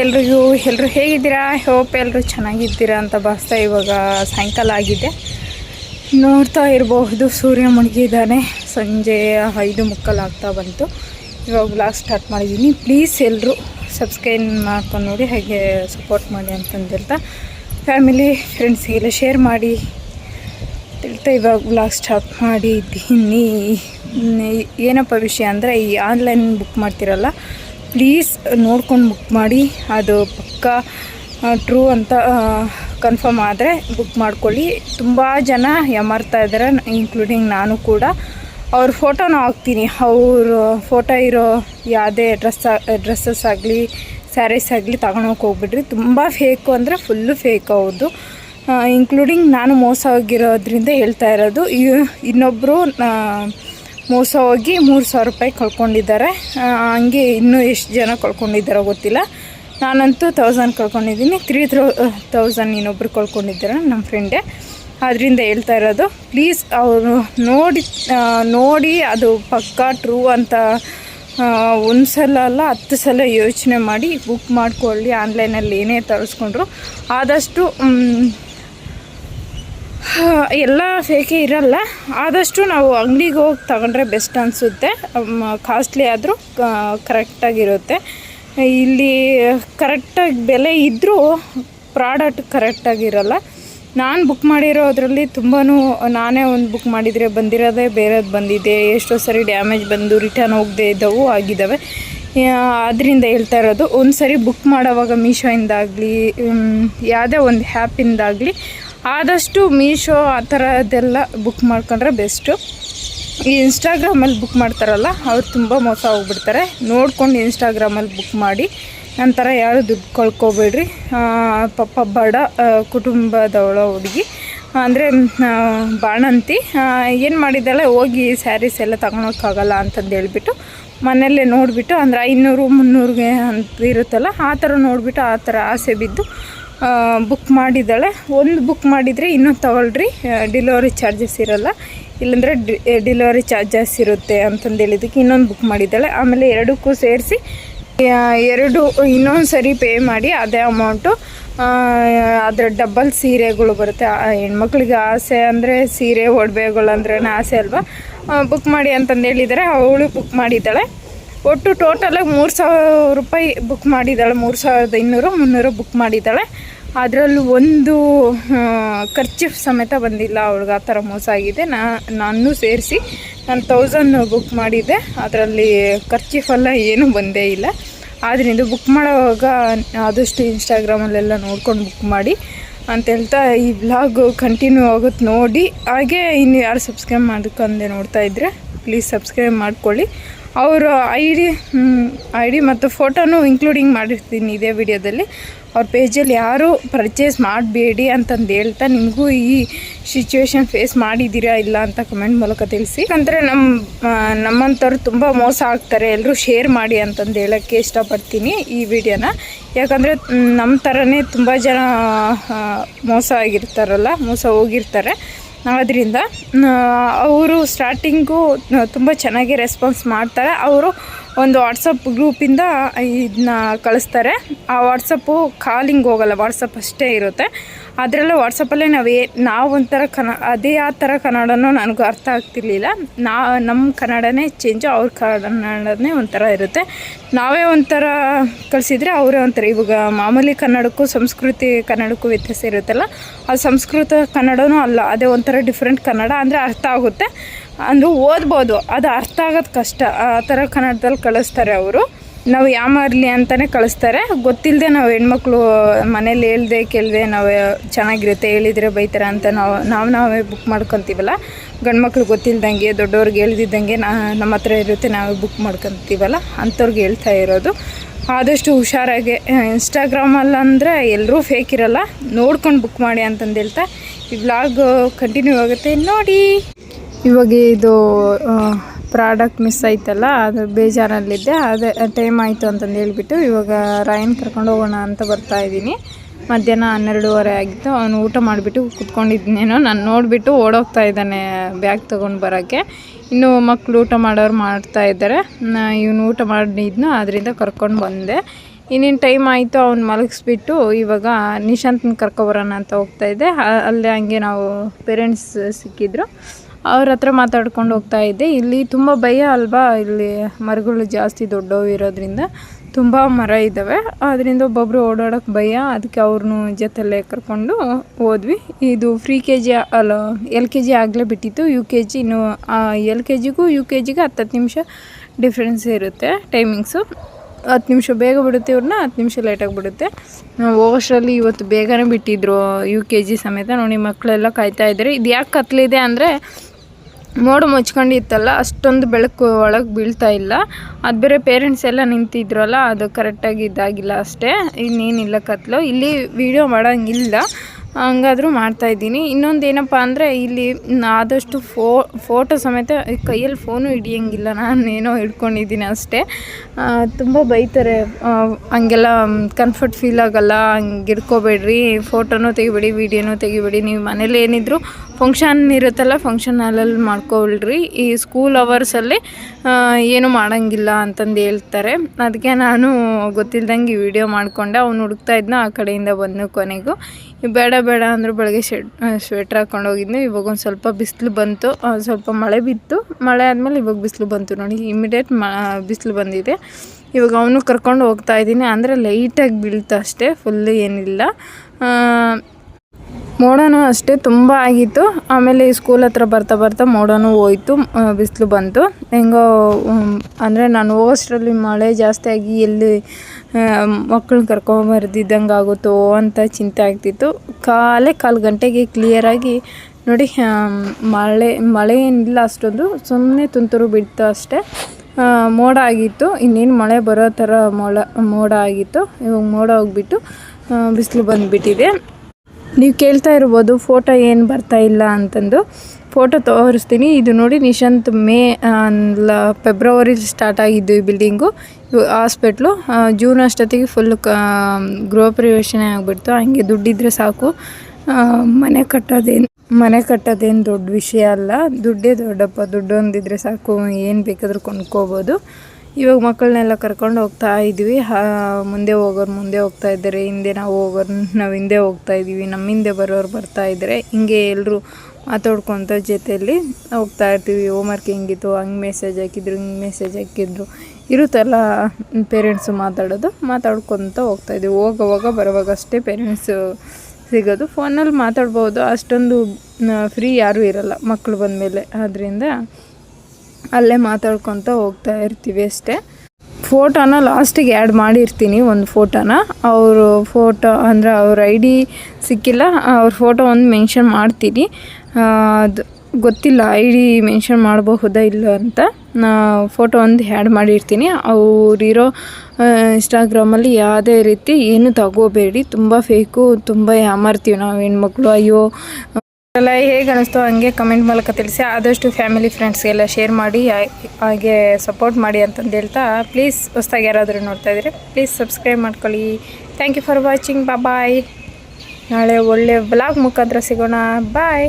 ಎಲ್ರಿಗೂ ಎಲ್ಲರೂ ಹೇಗಿದ್ದೀರಾ? ಹೋಪ್ ಎಲ್ಲರೂ ಚೆನ್ನಾಗಿದ್ದೀರಾ ಅಂತ ಭಾವಿಸ್ತಾ ಇವಾಗ ಸಾಯಂಕಾಲ ಆಗಿದೆ. ನೋಡ್ತಾ ಇರಬಹುದು, ಸೂರ್ಯ ಮುಳುಗಿದ್ದಾನೆ. ಸಂಜೆ ಐದು ಮುಕ್ಕಾಲು ಆಗ್ತಾ ಬಂತು. ಇವಾಗ ಬ್ಲಾಗ್ ಸ್ಟಾರ್ಟ್ ಮಾಡಿದ್ದೀನಿ. ಪ್ಲೀಸ್ ಎಲ್ಲರೂ ಸಬ್ಸ್ಕ್ರೈಬ್ ಮಾಡ್ಕೊಂಡು ನೋಡಿ, ಹಾಗೆ ಸಪೋರ್ಟ್ ಮಾಡಿ ಅಂತಂದಿರ್ತಾ. ಫ್ಯಾಮಿಲಿ ಫ್ರೆಂಡ್ಸಿಗೆಲ್ಲ ಶೇರ್ ಮಾಡಿ. ಹೇಳ್ತಾ ಇವಾಗ ಬ್ಲಾಗ್ ಸ್ಟಾರ್ಟ್ ಮಾಡಿದ್ದೀನಿ. ಏನಪ್ಪ ವಿಷಯ ಅಂದರೆ, ಈ ಆನ್ಲೈನ್ ಬುಕ್ ಮಾಡ್ತಿರಲ್ಲ ಪ್ಲೀಸ್ ನೋಡ್ಕೊಂಡು ಬುಕ್ ಮಾಡಿ, ಅದು ಪಕ್ಕ ಟ್ರೂ ಅಂತ ಕನ್ಫರ್ಮ್ ಆದರೆ ಬುಕ್ ಮಾಡ್ಕೊಳ್ಳಿ. ತುಂಬ ಜನ ಎಮರ್ತಾ ಇದ್ದಾರೆ ಇನ್ಕ್ಲೂಡಿಂಗ್ ನಾನು ಕೂಡ. ಅವ್ರ ಫೋಟೋನ ಹಾಕ್ತೀನಿ. ಅವರು ಫೋಟೋ ಇರೋ ಯಾವುದೇ ಡ್ರೆಸ್ ಡ್ರೆಸ್ಸಸ್ ಆಗಲಿ ಸ್ಯಾರೀಸ್ ಆಗಲಿ ತಗೊಳೋಕೆ ಹೋಗ್ಬಿಡ್ರಿ. ತುಂಬ ಫೇಕು ಅಂದರೆ ಫುಲ್ಲು ಫೇಕ್ ಹೌದು ಇನ್ಕ್ಲೂಡಿಂಗ್ ನಾನು ಮೋಸ ಆಗಿರೋದ್ರಿಂದ ಹೇಳ್ತಾ ಇರೋದು. ಇನ್ನೊಬ್ಬರು ಮೋಸ ಹೋಗಿ ಮೂರು ಸಾವಿರ ರೂಪಾಯಿ ಕಳ್ಕೊಂಡಿದ್ದಾರೆ. ಹಂಗೆ ಇನ್ನೂ ಎಷ್ಟು ಜನ ಕಳ್ಕೊಂಡಿದ್ದಾರೋ ಗೊತ್ತಿಲ್ಲ. ನಾನಂತೂ ತೌಸಂಡ್ ಕಳ್ಕೊಂಡಿದ್ದೀನಿ. ತ್ರೀ ಥ್ರೋ ತೌಸಂಡ್ ಇನ್ನೊಬ್ರು ಕಳ್ಕೊಂಡಿದ್ದಾರೆ ನಮ್ಮ ಫ್ರೆಂಡೇ ಅದರಿಂದ ಹೇಳ್ತಾ ಇರೋದು ಪ್ಲೀಸ್ ಅವರು ನೋಡಿ ನೋಡಿ ಅದು ಪಕ್ಕಾ ಟ್ರೂ ಅಂತ ಒಂದು ಸಲ ಅಲ್ಲ, ಹತ್ತು ಸಲ ಯೋಚನೆ ಮಾಡಿ ಬುಕ್ ಮಾಡ್ಕೊಳ್ಳಿ. ಆನ್ಲೈನಲ್ಲಿ ಏನೇ ತರಿಸ್ಕೊಂಡ್ರು ಆದಷ್ಟು ಎಲ್ಲ ಫೇಕೆ ಇರಲ್ಲ. ಆದಷ್ಟು ನಾವು ಅಂಗಡಿಗೆ ಹೋಗಿ ತಗೊಂಡ್ರೆ ಬೆಸ್ಟ್ ಅನಿಸುತ್ತೆ. ಕಾಸ್ಟ್ಲಿ ಆದರೂ ಕರೆಕ್ಟಾಗಿರುತ್ತೆ ಇಲ್ಲಿ ಕರೆಕ್ಟಾಗಿ ಬೆಲೆ ಇದ್ದರೂ ಪ್ರಾಡಕ್ಟ್ ಕರೆಕ್ಟಾಗಿರಲ್ಲ ನಾನು ಬುಕ್ ಮಾಡಿರೋದ್ರಲ್ಲಿ ತುಂಬಾ ನಾನೇ ಒಂದು ಬುಕ್ ಮಾಡಿದರೆ ಬಂದಿರೋದೇ, ಬೇರೆದು ಬಂದಿದೆ, ಎಷ್ಟೋ ಸರಿ ಡ್ಯಾಮೇಜ್ ಬಂದು ರಿಟರ್ನ್ ಹೋಗದೆ ಇದ್ದವು, ಆಗಿದ್ದಾವೆ. ಅದರಿಂದ ಹೇಳ್ತಾ ಇರೋದು ಒಂದು ಸರಿ ಬುಕ್ ಮಾಡೋವಾಗ ಮೀಶೋಯಿಂದಾಗಲಿ ಯಾವುದೇ ಒಂದು ಹ್ಯಾಪಿಂದಾಗಲಿ ಆದಷ್ಟು ಮೀಶೋ ಆ ಥರದ್ದೆಲ್ಲ ಬುಕ್ ಮಾಡ್ಕೊಂಡ್ರೆ ಬೆಸ್ಟು ಈ ಇನ್ಸ್ಟಾಗ್ರಾಮಲ್ಲಿ ಬುಕ್ ಮಾಡ್ತಾರಲ್ಲ, ಅವ್ರು ತುಂಬ ಮೋಸ ಹೋಗ್ಬಿಡ್ತಾರೆ. ನೋಡ್ಕೊಂಡು ಇನ್ಸ್ಟಾಗ್ರಾಮಲ್ಲಿ ಬುಕ್ ಮಾಡಿ, ನಂತರ ಯಾರು ದುಡ್ಡು ಕಳ್ಕೊಬೇಡ್ರಿ. ಪಾಪ ಬಡ ಕುಟುಂಬದವಳ ಹುಡುಗಿ. ಅಂದರೆ ಬಾಣಂತಿ ಏನು ಮಾಡಿದ್ದಾಳೆ, ಹೋಗಿ ಸ್ಯಾರೀಸ್ ಎಲ್ಲ ತಗೊಳಕ್ಕಾಗಲ್ಲ ಅಂತಂದು ಹೇಳ್ಬಿಟ್ಟು, ಮನೆಯಲ್ಲೇ ನೋಡಿಬಿಟ್ಟು, ಅಂದರೆ ಐನೂರು, ಮುನ್ನೂರಿಗೆ ಅಂತ ಇರುತ್ತಲ್ಲ, ಆ ಥರ ನೋಡಿಬಿಟ್ಟು ಆ ಥರ ಆಸೆ ಬಿದ್ದು ಬುಕ್ ಮಾಡಿದ್ದಾಳೆ. ಒಂದು ಬುಕ್ ಮಾಡಿದರೆ ಇನ್ನೊಂದು ತೊಗೊಳ್ರಿ. ಡಿಲಿವರಿ ಚಾರ್ಜಸ್ ಇರೋಲ್ಲ. ಇಲ್ಲಾಂದರೆ ಡಿಲಿವರಿ ಚಾರ್ಜಸ್ ಇರುತ್ತೆ ಅಂತಂದು ಹೇಳಿದ್ದಕ್ಕೆ ಇನ್ನೊಂದು ಬುಕ್ ಮಾಡಿದ್ದಾಳೆ. ಆಮೇಲೆ ಎರಡಕ್ಕೂ ಸೇರಿಸಿ ಎರಡು ಇನ್ನೊಂದು ಸರಿ ಪೇ ಮಾಡಿ ಅದೇ ಅಮೌಂಟು ಅದರ ಡಬ್ಬಲ್ ಸೀರೆಗಳು ಬರುತ್ತೆ. ಹೆಣ್ಮಕ್ಳಿಗೆ ಆಸೆ ಅಂದರೆ ಸೀರೆ ಒಡವೆಗಳು ಅಂದ್ರೆ ಆಸೆ ಅಲ್ವಾ? ಬುಕ್ ಮಾಡಿ ಅಂತಂದು ಹೇಳಿದ್ದಾರೆ. ಅವಳು ಬುಕ್ ಮಾಡಿದ್ದಾಳೆ. ಒಟ್ಟು ಟೋಟಲಾಗಿ ಮೂರು ಸಾವಿರ ರೂಪಾಯಿ ಬುಕ್ ಮಾಡಿದ್ದಾಳೆ. ಮೂರು ಸಾವಿರದ ಇನ್ನೂರು, ಮುನ್ನೂರು ಬುಕ್ ಮಾಡಿದ್ದಾಳೆ. ಅದರಲ್ಲೂ ಒಂದು ಖರ್ಚು ಸಮೇತ ಬಂದಿಲ್ಲ. ಅವ್ಳಿಗೆ ಆ ಥರ ಮೋಸ ಆಗಿದೆ. ನಾ ನಾನು ಸೇರಿಸಿ ನಾನು ತೌಸಂಡ್ ಬುಕ್ ಮಾಡಿದ್ದೆ. ಅದರಲ್ಲಿ ಖರ್ಚಿಫೆಲ್ಲ ಏನೂ ಬಂದೇ ಇಲ್ಲ. ಆದ್ದರಿಂದ ಬುಕ್ ಮಾಡೋವಾಗ ಆದಷ್ಟು ಇನ್ಸ್ಟಾಗ್ರಾಮಲ್ಲೆಲ್ಲ ನೋಡ್ಕೊಂಡು ಬುಕ್ ಮಾಡಿ ಅಂತ ಹೇಳ್ತಾ ಈ ಬ್ಲಾಗ್ ಕಂಟಿನ್ಯೂ ಆಗುತ್ತೆ ನೋಡಿ. ಹಾಗೆ ಇನ್ನು ಯಾರು ಸಬ್ಸ್ಕ್ರೈಬ್ ಮಾಡ್ಕೊಂಡೆ ನೋಡ್ತಾ ಇದ್ದರೆ ಪ್ಲೀಸ್ ಸಬ್ಸ್ಕ್ರೈಬ್ ಮಾಡ್ಕೊಳ್ಳಿ. ಅವರ ಐ ಡಿ ಐ ಡಿ ಮತ್ತು ಫೋಟೋನು ಇನ್ಕ್ಲೂಡಿಂಗ್ ಮಾಡಿರ್ತೀನಿ ಇದೇ ವಿಡಿಯೋದಲ್ಲಿ. ಅವ್ರ ಪೇಜಲ್ಲಿ ಯಾರೂ ಪರ್ಚೇಸ್ ಮಾಡಬೇಡಿ ಅಂತಂದು ಹೇಳ್ತಾ ನಿಮಗೂ ಈ ಸಿಚುವೇಶನ್ ಫೇಸ್ ಮಾಡಿದ್ದೀರಾ ಇಲ್ಲ ಅಂತ ಕಮೆಂಟ್ ಮೂಲಕ ತಿಳಿಸಿ. ಯಾಕಂದರೆ ನಮ್ಮ ನಮ್ಮಂಥವ್ರು ತುಂಬ ಮೋಸ ಆಗ್ತಾರೆ. ಎಲ್ಲರೂ ಶೇರ್ ಮಾಡಿ ಅಂತಂದು ಹೇಳೋಕ್ಕೆ ಇಷ್ಟಪಡ್ತೀನಿ ಈ ವಿಡಿಯೋನ. ಯಾಕಂದರೆ ನಮ್ಮ ಥರನೇ ತುಂಬ ಜನ ಮೋಸ ಆಗಿರ್ತಾರಲ್ಲ, ಮೋಸ ಹೋಗಿರ್ತಾರೆ. ಅದರಿಂದ ಅವರು ಸ್ಟಾರ್ಟಿಂಗು ತುಂಬ ಚೆನ್ನಾಗಿ ರೆಸ್ಪಾನ್ಸ್ ಮಾಡ್ತಾರೆ. ಅವರು ಒಂದು ವಾಟ್ಸಪ್ ಗ್ರೂಪಿಂದ ಇದನ್ನ ಕಳಿಸ್ತಾರೆ. ಆ ವಾಟ್ಸಪ್ಪು ಕಾಲಿಂಗ್ ಹೋಗಲ್ಲ ವಾಟ್ಸಪ್ ಅಷ್ಟೇ ಇರುತ್ತೆ. ಅದರಲ್ಲೇ ವಾಟ್ಸಪ್ಪಲ್ಲೇ ನಾವು ಏ ನಾವು ಒಂಥರ ಕನ್ನ ಅದೇ ಆ ಥರ ಕನ್ನಡನೂ ನನಗೂ ಅರ್ಥ ಆಗ್ತಿರ್ಲಿಲ್ಲ. ನಾ ನಮ್ಮ ಕನ್ನಡನೇ ಚೇಂಜು ಅವ್ರ ಕನ್ನಡನೇ ಒಂಥರ ಇರುತ್ತೆ. ನಾವೇ ಒಂಥರ ಕಲಿಸಿದ್ರೆ ಅವರೇ ಒಂಥರ, ಇವಾಗ ಮಾಮೂಲಿ ಕನ್ನಡಕ್ಕೂ ಸಂಸ್ಕೃತಿ ಕನ್ನಡಕ್ಕೂ ವ್ಯತ್ಯಾಸ ಇರುತ್ತಲ್ಲ, ಆ ಸಂಸ್ಕೃತ ಕನ್ನಡನೂ ಅಲ್ಲ, ಅದೇ ಒಂಥರ ಡಿಫ್ರೆಂಟ್ ಕನ್ನಡ, ಅಂದರೆ ಅರ್ಥ ಆಗುತ್ತೆ. ಅಂದ್ರೆ ಓದ್ಬೋದು, ಅದು ಅರ್ಥ ಆಗೋದು ಕಷ್ಟ, ಆ ಥರ ಕನ್ನಡದಲ್ಲಿ ಕಳಿಸ್ತಾರೆ ಅವರು. ನಾವು ಯಾಮರ್ಲಿ ಅಂತಲೇ ಕಳಿಸ್ತಾರೆ. ಗೊತ್ತಿಲ್ಲದೆ ನಾವು ಹೆಣ್ಮಕ್ಳು ಮನೇಲಿ ಹೇಳ್ದೆ ಕೇಳ್ದೆ ನಾವು ಚೆನ್ನಾಗಿರುತ್ತೆ, ಹೇಳಿದರೆ ಬೈತಾರೆ ಅಂತ ನಾವು ನಾವು ನಾವೇ ಬುಕ್ ಮಾಡ್ಕೊತೀವಲ್ಲ. ಗಂಡು ಮಕ್ಳು ಗೊತ್ತಿಲ್ದಂಗೆ, ದೊಡ್ಡವ್ರಿಗೆ ಹೇಳ್ದಿದ್ದಂಗೆ ನಾ, ನಮ್ಮ ಹತ್ರ ಇರುತ್ತೆ, ನಾವೇ ಬುಕ್ ಮಾಡ್ಕೊತೀವಲ್ಲ, ಅಂಥವ್ರಿಗೆ ಹೇಳ್ತಾ ಇರೋದು. ಆದಷ್ಟು ಹುಷಾರಾಗಿ ಇನ್ಸ್ಟಾಗ್ರಾಮಲ್ಲಿ ಅಂದರೆ ಎಲ್ಲರೂ ಫೇಕ್ ಇರಲ್ಲ. ನೋಡ್ಕೊಂಡು ಬುಕ್ ಮಾಡಿ ಅಂತಂದು ಹೇಳ್ತಾ, ಈ ವ್ಲಾಗ್ ಕಂಟಿನ್ಯೂ ಆಗುತ್ತೆ ನೋಡಿ. ಇವಾಗ ಇದು ಪ್ರಾಡಕ್ಟ್ ಮಿಸ್ ಆಯ್ತಲ್ಲ, ಅದು ಬೇಜಾರಲ್ಲಿದ್ದೆ. ಅದೇ ಟೈಮ್ ಆಯಿತು ಅಂತಂದು ಹೇಳ್ಬಿಟ್ಟು ಇವಾಗ ರಾಯನ್ ಕರ್ಕೊಂಡು ಹೋಗೋಣ ಅಂತ ಬರ್ತಾ ಇದ್ದೀನಿ. ಮಧ್ಯಾಹ್ನ ಹನ್ನೆರಡೂವರೆ ಆಗಿತ್ತು, ಅವನು ಊಟ ಮಾಡಿಬಿಟ್ಟು ಕುತ್ಕೊಂಡಿದ್ನೇನೋ, ನಾನು ನೋಡಿಬಿಟ್ಟು ಓಡೋಗ್ತಾ ಇದ್ದಾನೆ ಬ್ಯಾಗ್ ತೊಗೊಂಡು ಬರೋಕ್ಕೆ. ಇನ್ನು ಮಕ್ಕಳು ಊಟ ಮಾಡೋರು ಮಾಡ್ತಾ ಇದ್ದಾರೆ. ಇವನು ಊಟ ಮಾಡಿದ್ನು ಅದರಿಂದ ಕರ್ಕೊಂಡು ಬಂದೆ. ಇನ್ನೇನು ಟೈಮ್ ಆಯಿತು, ಅವ್ನು ಮಲಗಿಸ್ಬಿಟ್ಟು ಇವಾಗ ನಿಶಾಂತ್ನ ಕರ್ಕೊಬರೋಣ ಅಂತ ಹೋಗ್ತಾ ಇದ್ದೆ ಅಲ್ಲೇ ಹಂಗೆ ನಾವು ಪೇರೆಂಟ್ಸ್ ಸಿಕ್ಕಿದ್ರು. ಅವ್ರ ಹತ್ರ ಮಾತಾಡ್ಕೊಂಡು ಹೋಗ್ತಾ ಇದ್ದೆ. ಇಲ್ಲಿ ತುಂಬ ಭಯ ಅಲ್ವಾ? ಇಲ್ಲಿ ಮರಗಳು ಜಾಸ್ತಿ ದೊಡ್ಡವು ಇರೋದ್ರಿಂದ ತುಂಬ ಮರ ಇದ್ದಾವೆ ಅದರಿಂದ ಒಬ್ಬೊಬ್ಬರು ಓಡಾಡೋಕ್ಕೆ ಭಯ. ಅದಕ್ಕೆ ಅವ್ರನ್ನೂ ಜೊತೆಲ್ಲೇ ಕರ್ಕೊಂಡು ಹೋದ್ವಿ. ಇದು ಫ್ರೀ ಕೆ ಜಿ ಅಲ್ಲ ಎಲ್ ಕೆ ಜಿ ಆಗಲೇ ಬಿಟ್ಟಿತ್ತು. ಯು ಕೆ ಜಿ ಇನ್ನು ಎಲ್ ಕೆ ಜಿಗೂ ಯು ಕೆ ಜಿಗೆ ಹತ್ತು ಹತ್ತು ನಿಮಿಷ ಡಿಫ್ರೆನ್ಸ್ ಇರುತ್ತೆ ಟೈಮಿಂಗ್ಸು ಹತ್ತು ನಿಮಿಷ ಬೇಗ ಬಿಡುತ್ತೆ ಇವ್ರನ್ನ, ಹತ್ತು ನಿಮಿಷ ಲೇಟಾಗಿ ಬಿಡುತ್ತೆ. ಹೋಗೋಷ್ಟರಲ್ಲಿ ಇವತ್ತು ಬೇಗನೆ ಬಿಟ್ಟಿದ್ರು ಯು ಕೆ ಜಿ ಸಮೇತ. ನೋಡಿ, ಮಕ್ಕಳೆಲ್ಲ ಕಾಯ್ತಾ ಇದ್ದಾರೆ. ಇದು ಯಾಕೆ ಕತ್ಲಿದೆ ಅಂದರೆ ಮೋಡ ಮುಚ್ಕೊಂಡಿತ್ತಲ್ಲ, ಅಷ್ಟೊಂದು ಬೆಳಕು ಒಳಗೆ ಬೀಳ್ತಾ ಇಲ್ಲ. ಅದು ಬೇರೆ ಪೇರೆಂಟ್ಸ್ ಎಲ್ಲ ನಿಂತಿದ್ರಲ್ಲ, ಅದು ಕರೆಕ್ಟಾಗಿ ಇದಾಗಿಲ್ಲ ಅಷ್ಟೇ. ಇನ್ನೇನಿಲ್ಲ ಕತ್ಲು. ಇಲ್ಲಿ ವೀಡಿಯೋ ಮಾಡೋಂಗಿಲ್ಲ. ಹಂಗಾದ್ರೂ ಮಾಡ್ತಾಯಿದ್ದೀನಿ ಇನ್ನೊಂದು ಏನಪ್ಪ ಅಂದರೆ, ಇಲ್ಲಿ ಆದಷ್ಟು ಫೋ ಫೋಟೋ ಸಮೇತ ಕೈಯಲ್ಲಿ ಫೋನು ಹಿಡಿಯೋಂಗಿಲ್ಲ. ನಾನು ಏನೋ ಹಿಡ್ಕೊಂಡಿದ್ದೀನಿ ಅಷ್ಟೇ. ತುಂಬ ಬೈತಾರೆ. ಹಂಗೆಲ್ಲ ಕಂಫರ್ಟ್ ಫೀಲ್ ಆಗಲ್ಲ. ಹಂಗೆ ಹಿಡ್ಕೋಬೇಡ್ರಿ ಫೋಟೋನೂ ತೆಗಿಬೇಡಿ ವೀಡಿಯೋನೂ ತೆಗಿಬೇಡಿ. ನೀವು ಮನೇಲಿ ಏನಿದ್ರು ಫಂಕ್ಷನ್ ಇರುತ್ತಲ್ಲ ಫಂಕ್ಷನ್ ಹಾಲಲ್ಲಿ ಮಾಡ್ಕೊಳ್ರಿ. ಈ ಸ್ಕೂಲ್ ಅವರ್ಸಲ್ಲಿ ಏನು ಮಾಡೋಂಗಿಲ್ಲ ಅಂತಂದು ಹೇಳ್ತಾರೆ. ಅದಕ್ಕೆ ನಾನು ಗೊತ್ತಿಲ್ದಂಗೆ ಈ ವಿಡಿಯೋ ಮಾಡಿಕೊಂಡೆ. ಅವ್ನು ಹುಡುಕ್ತಾ ಇದ್ನ ಆ ಕಡೆಯಿಂದ ಬಂದು ಕೊನೆಗೂ. ಬೇಡ ಬೇಡ ಅಂದರು ಬೆಳಗ್ಗೆ ಶೆಡ್ ಸ್ವೆಟ್ರ್ ಹಾಕ್ಕೊಂಡು ಹೋಗಿದ್ನು. ಇವಾಗ ಒಂದು ಸ್ವಲ್ಪ ಬಿಸಿಲು ಬಂತು. ಸ್ವಲ್ಪ ಮಳೆ ಬಿತ್ತು. ಮಳೆ ಆದಮೇಲೆ ಇವಾಗ ಬಿಸಿಲು ಬಂತು ನೋಡಿ. ಇಮಿಡಿಯೇಟ್ ಮ, ಬಿಸಿಲು ಬಂದಿದೆ. ಇವಾಗ ಅವನು ಕರ್ಕೊಂಡು ಹೋಗ್ತಾ ಇದ್ದೀನಿ. ಅಂದರೆ ಲೈಟಾಗಿ ಬೀಳ್ತಾ ಅಷ್ಟೇ. ಫುಲ್ಲು ಏನಿಲ್ಲ. ಮೋಡನೂ ಅಷ್ಟೇ ತುಂಬ ಆಗಿತ್ತು. ಆಮೇಲೆ ಸ್ಕೂಲ್ ಹತ್ರ ಬರ್ತಾ ಬರ್ತಾ ಮೋಡನೂ ಹೋಯಿತು ಬಿಸಿಲು ಬಂತು. ಹೆಂಗೋ ಅಂದರೆ ನಾನು ಹೋಗೋಷ್ಟರಲ್ಲಿ ಮಳೆ ಜಾಸ್ತಿ ಆಗಿ ಎಲ್ಲಿ ಮಕ್ಕಳನ್ನ ಕರ್ಕೊಂಬರ್ದಿದ್ದಂಗೆ ಆಗುತ್ತೋ ಅಂತ ಚಿಂತೆ ಆಗ್ತಿತ್ತು. ಕಾಲೇ ಕಾಲು ಗಂಟೆಗೆ ಕ್ಲಿಯರಾಗಿ ನೋಡಿ ಮಳೆ ಮಳೆ ಏನಿಲ್ಲ ಅಷ್ಟೊಂದು ಸುಮ್ಮನೆ ತುಂತುರು ಬಿಡ್ತು ಅಷ್ಟೇ. ಮೋಡ ಆಗಿತ್ತು. ಇನ್ನೇನು ಮಳೆ ಬರೋ ಥರ ಮೋಡ ಮೋಡ ಆಗಿತ್ತು. ಇವಾಗ ಮೋಡ ಹೋಗ್ಬಿಟ್ಟು ಬಿಸಿಲು ಬಂದುಬಿಟ್ಟಿದೆ. ನೀವು ಕೇಳ್ತಾ ಇರ್ಬೋದು, ಫೋಟೋ ಏನು ಬರ್ತಾ ಇಲ್ಲ ಅಂತಂದು. ಫೋಟೋ ತೋರಿಸ್ತೀನಿ. ಇದು ನೋಡಿ ನಿಶಾಂತ್ ಮೇ ಅಲ್ಲ ಫೆಬ್ರವರಿ ಸ್ಟಾರ್ಟ್ ಆಗಿದ್ದು ಈ ಬಿಲ್ಡಿಂಗು. ಹಾಸ್ಪಿಟ್ಲು. ಜೂನ್ ಅಷ್ಟೊತ್ತಿಗೆ ಫುಲ್ ಗೃಹ ಪ್ರವೇಶನೇ ಆಗಿಬಿಡ್ತು. ಹಂಗೆ ದುಡ್ಡಿದ್ರೆ ಸಾಕು. ಮನೆ ಕಟ್ಟೋದೇನು ಮನೆ ಕಟ್ಟೋದೇನು ದೊಡ್ಡ ವಿಷಯ ಅಲ್ಲ. ದುಡ್ಡೇ ದೊಡ್ಡಪ್ಪ. ದುಡ್ಡು ಒಂದಿದ್ರೆ ಸಾಕು. ಏನು ಬೇಕಾದರೂ ಕೊಂಡ್ಕೋಬೋದು. ಇವಾಗ ಮಕ್ಕಳನ್ನೆಲ್ಲ ಕರ್ಕೊಂಡು ಹೋಗ್ತಾ ಇದ್ವಿ. ಮುಂದೆ ಹೋಗೋರು ಮುಂದೆ ಹೋಗ್ತಾ ಇದ್ದಾರೆ. ಹಿಂದೆ ನಾವು ಹೋಗೋರು, ನಾವು ಹಿಂದೆ ಹೋಗ್ತಾ ಇದ್ದೀವಿ. ನಮ್ಮ ಹಿಂದೆ ಬರೋರು ಬರ್ತಾ ಇದ್ದಾರೆ. ಹಿಂಗೆ ಎಲ್ಲರೂ ಮಾತಾಡ್ಕೊತ ಜೊತೆಯಲ್ಲಿ ಹೋಗ್ತಾ ಇರ್ತೀವಿ. ಹೋಮ್ವರ್ಕ್ ಹೆಂಗಿತ್ತು, ಹಂಗೆ ಮೆಸೇಜ್ ಹಾಕಿದ್ರು, ಹಿಂಗೆ ಮೆಸೇಜ್ ಹಾಕಿದ್ರು. ಇರುತ್ತಲ್ಲ ಪೇರೆಂಟ್ಸು ಮಾತಾಡೋದು, ಮಾತಾಡ್ಕೊತ ಹೋಗ್ತಾ ಇದ್ದೀವಿ ಹೋಗೋವಾಗ, ಬರೋವಾಗ ಅಷ್ಟೇ ಪೇರೆಂಟ್ಸು ಸಿಗೋದು. ಫೋನಲ್ಲಿ ಮಾತಾಡ್ಬೋದು. ಅಷ್ಟೊಂದು ಫ್ರೀ ಯಾರೂ ಇರಲ್ಲ ಮಕ್ಕಳು ಬಂದಮೇಲೆ. ಆದ್ದರಿಂದ ಅಲ್ಲೇ ಮಾತಾಡ್ಕೊತ ಹೋಗ್ತಾ ಇರ್ತೀವಿ ಅಷ್ಟೇ. ಫೋಟೋನ ಲಾಸ್ಟಿಗೆ ಆ್ಯಡ್ ಮಾಡಿರ್ತೀನಿ ಒಂದು ಫೋಟೋನ. ಅವರು ಫೋಟೋ ಅಂದರೆ ಅವ್ರ ಐ ಡಿ ಸಿಕ್ಕಿಲ್ಲ, ಅವ್ರ ಫೋಟೋ ಒಂದು ಮೆನ್ಷನ್ ಮಾಡ್ತೀನಿ. ಅದು ಗೊತ್ತಿಲ್ಲ ಐ ಡಿ ಮೆನ್ಷನ್ ಮಾಡಬಹುದಾ ಇಲ್ಲ ಅಂತ. ನಾ ಫೋಟೋ ಒಂದು ಆ್ಯಡ್ ಮಾಡಿರ್ತೀನಿ. ಅವರಿರೋ ಇನ್ಸ್ಟಾಗ್ರಾಮಲ್ಲಿ ಯಾವುದೇ ರೀತಿ ಏನು ತಗೋಬೇಡಿ. ತುಂಬ ಫೇಕು, ತುಂಬ ಯಾಮಾರ್ತೀವಿ ನಾವು ಹೆಣ್ಮಕ್ಳು. ಅಯ್ಯೋ ಎಲ್ಲ ಹೇಗೆ ಅನಿಸ್ತೋ ಹಂಗೆ ಕಮೆಂಟ್ ಮೂಲಕ ತಿಳಿಸಿ. ಆದಷ್ಟು ಫ್ಯಾಮಿಲಿ ಫ್ರೆಂಡ್ಸ್ಗೆಲ್ಲ ಶೇರ್ ಮಾಡಿ ಹಾಗೆ ಸಪೋರ್ಟ್ ಮಾಡಿ ಅಂತಂದು ಹೇಳ್ತಾ ಪ್ಲೀಸ್ ಹೊಸ್ದಾಗಿ ಯಾರಾದರೂ ನೋಡ್ತಾ ಇದ್ರೆ ಪ್ಲೀಸ್ ಸಬ್ಸ್ಕ್ರೈಬ್ ಮಾಡ್ಕೊಳ್ಳಿ. Thank you for watching bye ನಾಳೆ ಒಳ್ಳೆ ಬ್ಲಾಗ್ ಮುಖಾಂತರ ಸಿಗೋಣ. ಬಾಯ್